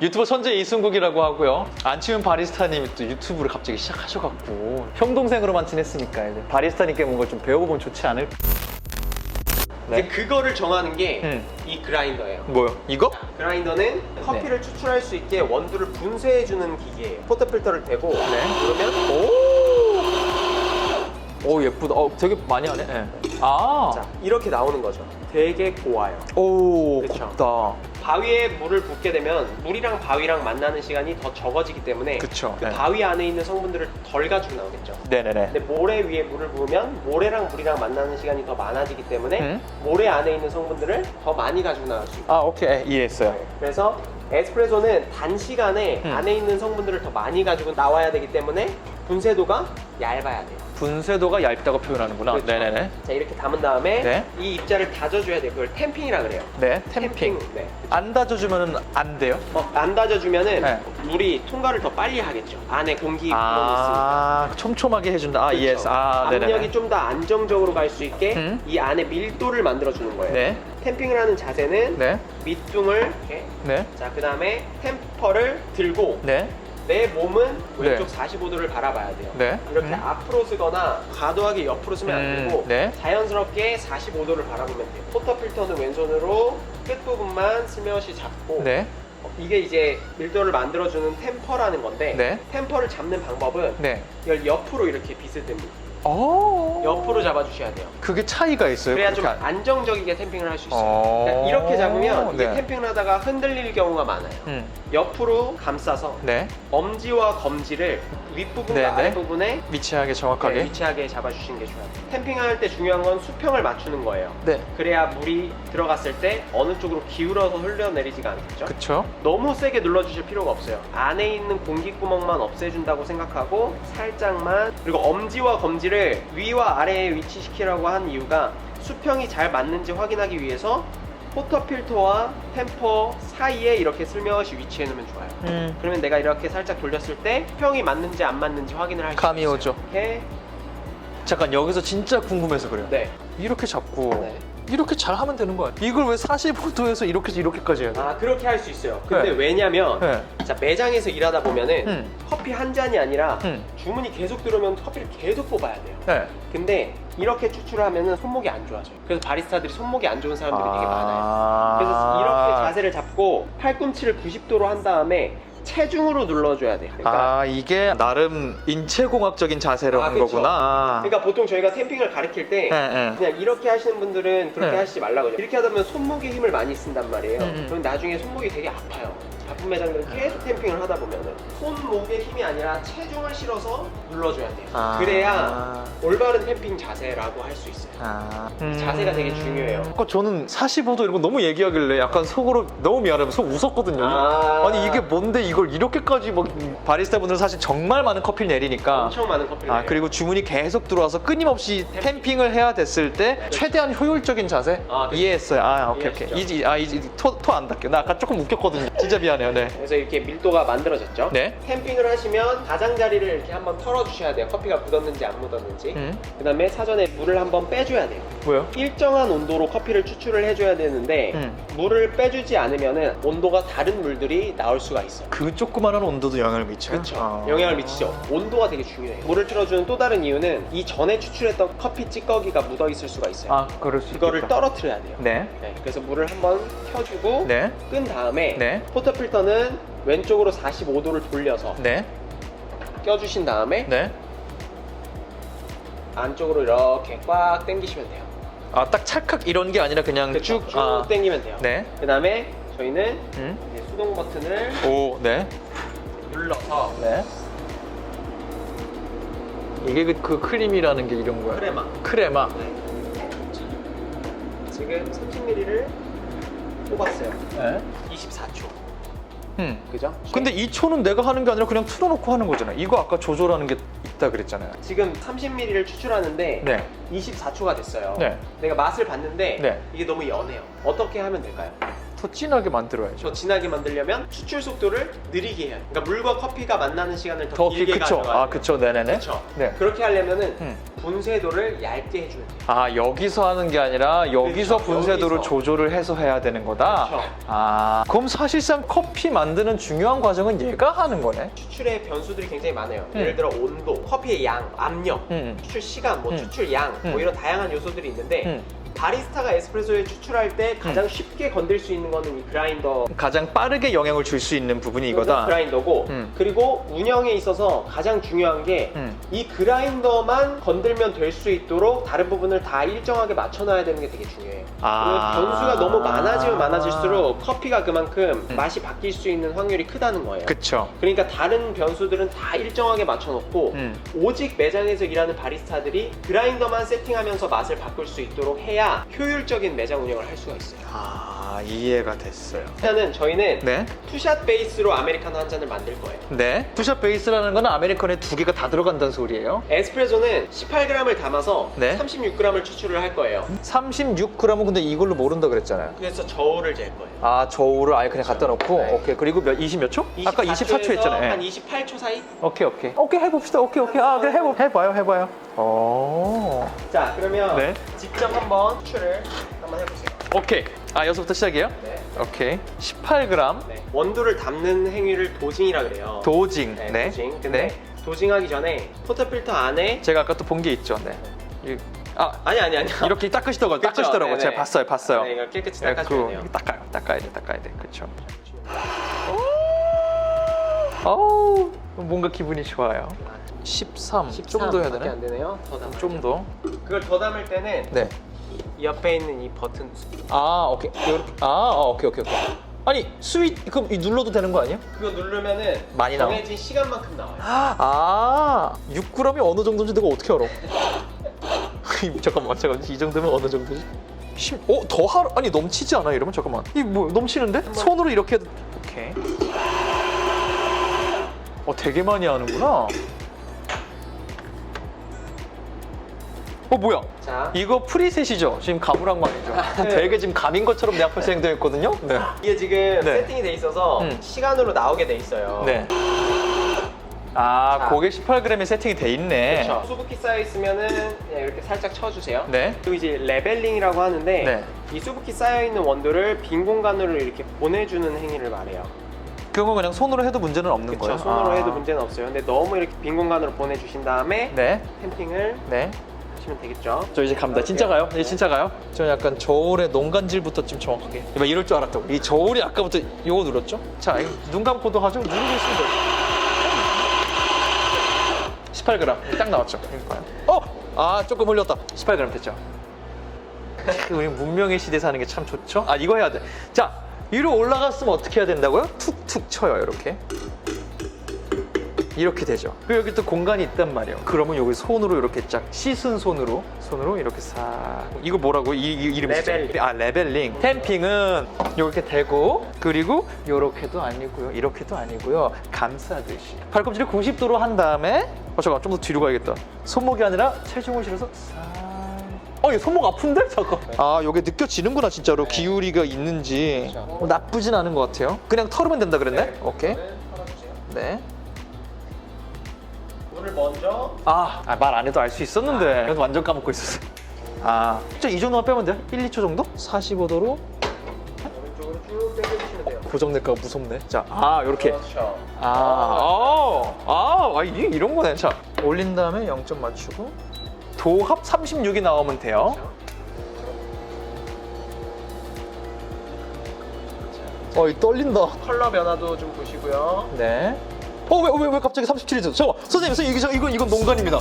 유튜버 선재 이승국이라고 하고요. 안치훈 바리스타님이 또 유튜브를 갑자기 시작하셔갖고 형 동생으로만 지냈으니까 이제 바리스타님께 뭔가 좀 배워보면 좋지 않을? 네. 이제 그거를 정하는 게 이 음. 그라인더예요. 뭐요? 이거? 그라인더는 커피를 추출할 수 있게 원두를 분쇄해주는 기계예요. 포터필터를 대고 네. 누르면 오. 오 예쁘다. 어 되게 많이 하네. 네. 아. 자 이렇게 나오는 거죠. 되게 고와요. 오 그쵸. 곱다. 바위에 물을 붓게 되면 물이랑 바위랑 만나는 시간이 더 적어지기 때문에 그쵸. 그 네. 바위 안에 있는 성분들을 덜 가지고 나오겠죠. 네네네. 근데 모래 위에 물을 부으면 모래랑 물이랑 만나는 시간이 더 많아지기 때문에 음. 모래 안에 있는 성분들을 더 많이 가지고 나올 수 있어요. 아 오케이 이해했어요. 그래서 에스프레소는 단시간에 음. 안에 있는 성분들을 더 많이 가지고 나와야 되기 때문에 분쇄도가 얇아야 돼요. 분쇄도가 얇다고 표현하는구나. 그렇죠. 네네네. 자 이렇게 담은 다음에 네. 이 입자를 다져줘야 돼요. 그걸 템핑이라 그래요. 네 템핑. 네. 안 다져주면은 안 돼요? 어, 안 다져주면은 네. 물이 통과를 더 빨리 하겠죠. 안에 공기. 아 촘촘하게 해준다. 아 그렇죠. 예스. 아 네네. 압력이 좀 더 안정적으로 갈 수 있게 음. 이 안에 밀도를 만들어주는 거예요. 네. 템핑을 하는 자세는 네. 밑둥을 이렇게 네. 자 그 다음에 템퍼를 들고 네. 내 몸은 네. 왼쪽 45도를 바라봐야 돼요. 네. 이렇게 음. 앞으로 쓰거나 과도하게 옆으로 쓰면 안 음, 되고 네. 자연스럽게 45도를 바라보면 돼요. 포터 필터는 왼손으로 끝부분만 스며시 잡고 네. 어, 이게 이제 밀도를 만들어주는 템퍼라는 건데 네. 템퍼를 잡는 방법은 네. 이걸 옆으로 이렇게 빗을 듭니다. 어. 옆으로 잡아주셔야 돼요. 그게 차이가 있어요. 그래야 좀 그렇게 안- 안정적이게 템핑을 할 수 있어요. 어. 그러니까 이렇게 잡으면 이게 네. 템핑을 하다가 흔들릴 경우가 많아요. 음. 옆으로 감싸서 네. 엄지와 검지를 윗부분과 네, 네. 아랫부분에 위치하게 정확하게. 네, 위치하게 잡아주시는 게 좋아요. 템핑할 때 중요한 건 수평을 맞추는 거예요. 네. 그래야 물이 들어갔을 때 어느 쪽으로 기울어서 흘러내리지가 않겠죠. 그쵸. 너무 세게 눌러주실 필요가 없어요. 안에 있는 공기 구멍만 없애준다고 생각하고 살짝만 그리고 엄지와 검지를 위와 아래에 위치시키라고 한 이유가 수평이 잘 맞는지 확인하기 위해서 포터 필터와 템퍼 사이에 이렇게 슬며시 위치해 놓으면 좋아요. 음. 그러면 내가 이렇게 살짝 돌렸을 때 수평이 맞는지 안 맞는지 확인을 할수 있어요. 감이 오죠. 이렇게 잠깐 여기서 진짜 궁금해서 그래요. 네. 이렇게 잡고 네. 이렇게 잘 하면 되는 거야. 이걸 왜 45도에서 이렇게 이렇게까지 해야 돼? 아 그렇게 할 수 있어요. 근데 네. 왜냐면 네. 자 매장에서 일하다 보면은 음. 커피 한 잔이 아니라 음. 주문이 계속 들어오면 커피를 계속 뽑아야 돼요. 네. 근데 이렇게 추출하면은 손목이 안 좋아져요. 그래서 바리스타들이 손목이 안 좋은 사람들이 되게 많아요. 아. 그래서 이렇게 자세를 잡고 팔꿈치를 90도로 한 다음에 체중으로 눌러줘야 돼요. 그러니까, 아 이게 나름 인체공학적인 자세로 아, 한 그쵸. 거구나. 그러니까 보통 저희가 템핑을 가르칠 때 네, 네. 그냥 이렇게 하시는 분들은 그렇게 네. 하시지 말라고. 이렇게 하다 보면 손목에 힘을 많이 쓴단 말이에요. 음, 음. 그럼 나중에 손목이 되게 아파요. 바쁜 매장들은 계속 템핑을 하다 보면은 손목에 힘이 아니라 체중을 실어서 눌러줘야 돼요. 아. 그래야 올바른 템핑 자세라고 할 수 있어요. 아. 자세가 되게 중요해요. 아까 저는 45도 이런 거 너무 얘기하길래 약간 속으로 너무 미안해서 속 웃었거든요. 아. 아니 이게 뭔데 이걸 이렇게까지 막 바리스타 분들은 사실 정말 많은 커피를 내리니까 엄청 많은 커피를 아. 그리고 주문이 계속 들어와서 끊임없이 템핑을 해야 됐을 때 네. 최대한 효율적인 자세 아, 그쵸. 이해했어요. 아 오케이 오케이 이해하시죠? 이제 아 이제 토토 안 닦여. 나 아까 조금 웃겼거든요. 진짜 미안 해요. 네. 그래서 이렇게 밀도가 만들어졌죠. 네. 템핑을 하시면 가장자리를 이렇게 한번 털어주셔야 돼요. 커피가 묻었는지 안 묻었는지. 음. 그 다음에 사전에 물을 한번 빼줘야 돼요. 뭐요? 일정한 온도로 커피를 추출을 해줘야 되는데 음. 물을 빼주지 않으면은 온도가 다른 물들이 나올 수가 있어요. 그 조그마한 온도도 영향을 미쳐요. 그렇죠. 아. 영향을 미치죠. 온도가 되게 중요해요. 물을 틀어주는 또 다른 이유는 이 전에 추출했던 커피 찌꺼기가 묻어 있을 수가 있어요. 아 그럴 수 그거를 있겠다. 떨어뜨려야 돼요. 네. 네, 그래서 물을 한번 켜주고 네. 끈 다음에 네. 포터 필 터는 왼쪽으로 45도를 돌려서 네. 껴주신 다음에 네. 안쪽으로 이렇게 꽉 당기시면 돼요. 아 딱 찰칵 이런 게 아니라 그냥 그쵸? 쭉. 쭉 아. 당기면 돼요. 네. 그 다음에 저희는 음. 이제 수동 버튼을 오, 네. 눌러서 네. 이게 그, 그 크림이라는 게 이런 거야. 크레마 크레마. 네. 지금 30ml를 뽑았어요. 네. 24초. 음. 그죠? 근데 이 초는 내가 하는 게 아니라 그냥 틀어놓고 하는 거잖아. 이거 아까 조절하는 게 있다 그랬잖아요. 지금 30ml를 추출하는데 네. 24초가 됐어요. 네. 내가 맛을 봤는데 네. 이게 너무 연해요. 어떻게 하면 될까요? 더 진하게 만들어야죠. 더 진하게 만들려면 추출 속도를 느리게 해야 돼. 그러니까 물과 커피가 만나는 시간을 더, 더 길게 그쵸? 가져가야 아 돼. 그쵸, 네네네. 그쵸? 네. 그렇게 하려면은 음. 분쇄도를 얇게 해줘야 돼. 아 여기서 하는 게 아니라 여기서 그쵸, 분쇄도를 여기서. 조절을 해서 해야 되는 거다. 그쵸. 아 그럼 사실상 커피 만드는 중요한 과정은 얘가 하는 거네. 추출의 변수들이 굉장히 많아요. 음. 예를 들어 온도, 커피의 양, 압력, 음. 추출 시간, 뭐 음. 추출 양, 음. 뭐 이런 다양한 요소들이 있는데 음. 바리스타가 에스프레소에 추출할 때 가장 쉽게 건들 수 있는 거는 이 그라인더 가장 빠르게 영향을 줄 수 있는 부분이 이거다. 그라인더고 음. 그리고 운영에 있어서 가장 중요한 게이 음. 그라인더만 건들면 될 수 있도록 다른 부분을 다 일정하게 맞춰놔야 되는 게 되게 중요해요. 아. 변수가 너무 많아지면 많아질수록 커피가 그만큼 음. 맛이 바뀔 수 있는 확률이 크다는 거예요. 그쵸. 그러니까 다른 변수들은 다 일정하게 맞춰놓고 음. 오직 매장에서 일하는 바리스타들이 그라인더만 세팅하면서 맛을 바꿀 수 있도록 해야 효율적인 매장 운영을 할 수가 있어요. 아 이해가 됐어요. 일단은 저희는 네. 투샷 베이스로 아메리카노 한 잔을 만들 거예요. 네. 투샷 베이스라는 거는 아메리카노에 두 개가 다 들어간다는 소리예요. 에스프레소는 18g을 담아서 네. 36g을 추출을 할 거예요. 36g은 근데 이걸로 모른다 그랬잖아요. 그래서 저울을 잴 거예요. 아 저울을 아예 그냥 갖다 놓고 네. 오케이 그리고 몇 20 몇 초? 아까 24초 24초 에서 했잖아요. 한 예. 28초 사이? 오케이 오케이 오케이 해봅시다. 오케이 오케이 아 그래 해보 해봐요 해봐요. 오 자, 그러면 네. 직접 한번 추출을 한번 해보세요. 오케이 아 여기서부터 시작이에요? 네. 오케이 18g 네. 원두를 담는 행위를 도징이라 그래요. 도징 네, 네. 도징. 근데 네. 도징하기 전에 포터필터 안에 제가 아까 또 본 게 있죠. 네. 이- 아 아니 아니 아니 이렇게 닦으시더라고요. 그쵸? 닦으시더라고 요. 네네. 제가 봤어요 봤어요. 네, 이걸 깨끗이 네, 닦아줘야 그거 돼요. 닦아요 닦아야 돼 닦아야 돼 그렇죠. 어우 뭔가 기분이 좋아요. 13, 좀더 해야 13 밖에 안 되나? 되네요. 더 담아. 좀 더. 그걸 더 담을 때는 네. 이 옆에 있는 이 버튼 아 오케이 이렇게 아 어, 오케이 오케이 오케이. 아니 스윗 그럼 이 눌러도 되는 거 아니에요? 그거 누르면은 많이 나와. 정해진 시간만큼 나와요. 아 6g이 어느 정도인지 내가 어떻게 알아? 잠깐만 잠깐만 이 정도면 어느 정도지? 10, 어? 더 하, 아니 넘치지 않아 이러면 잠깐만 이 뭐 넘치는데? 손으로 이렇게 해도 오케이 어 되게 많이 하는구나 어 뭐야 자, 이거 프리셋이죠? 지금 가물랑망이죠? 네. 되게 지금 감인 것처럼 내 앞에서 행동했거든요? 네 이게 지금 네. 세팅이 돼 있어서 음. 시간으로 나오게 돼 있어요. 네. 아, 자. 그게 18g이 세팅이 돼 있네. 그렇죠. 수북히 쌓여 있으면은 그냥 이렇게 살짝 쳐주세요. 네. 그리고 이제 레벨링이라고 하는데 네. 이 수북히 쌓여 있는 원두를 빈 공간으로 이렇게 보내주는 행위를 말해요. 그건 거냥 손으로 해도 문제는 없는 그렇죠. 거예요. 손으로 아. 해도 문제는 없어요. 근데 너무 이렇게 빈 공간으로 보내주신 다음에 네. 탬핑을 네. 하시면 되겠죠. 저 이제 갑니다. 진짜 가요? 이제 진짜 가요? 저 약간 저울의 농간질부터 좀 정확하게. 막 이럴 줄 알았다고. 이 저울이 아까부터 요거 눌렀죠? 자, 이거 눈 감고도 하죠? 누르고 있으면 돼요. 18g. 딱 나왔죠? 이거. 어! 아, 조금 흘렸다. 18g 됐죠? 우리 문명의 시대 사는 게 참 좋죠? 아, 이거 해야 돼. 자, 위로 올라갔으면 어떻게 해야 된다고요? 툭툭 쳐요, 이렇게. 이렇게 되죠. 그리고 여기 또 공간이 있단 말이에요. 그러면 여기 손으로 이렇게 쫙 씻은 손으로 손으로 이렇게 싹 이거 뭐라고 이, 이 이름이 레벨링. 아 레벨링. 탬핑은 이렇게 대고 그리고 이렇게도 아니고요. 이렇게도 아니고요. 감싸듯이 발꿈치를 90도로 한 다음에 어 잠깐 좀 더 뒤로 가야겠다. 손목이 아니라 체중을 실어서 싹. 어, 이거 손목 아픈데? 잠깐. 아, 요게 느껴지는구나, 진짜로. 네. 기울이가 있는지. 어, 나쁘진 않은 것 같아요. 그냥 털으면 된다 그랬네? 네. 오케이. 털어주세요. 네. 물을 먼저 아, 말 안 해도 알 수 있었는데. 그래도 완전 까먹고 있었어요. 아, 진짜 이 정도만 빼면 돼요? 1, 2초 정도? 45도로 오른쪽으로 쭉 당겨주시면 돼요. 고정될까가 무섭네. 자, 아, 요렇게. 그렇죠. 아, 어, 아, 아, 이게 이런 거네. 자, 올린 다음에 0점 맞추고 도합 36이 나오면 돼요. 어, 이 떨린다. 컬러 변화도 좀 보시고요. 네. 어, 왜, 왜, 왜 갑자기 37이 됐어? 잠깐, 선생님, 선생님, 이거, 이건, 이건 농간입니다.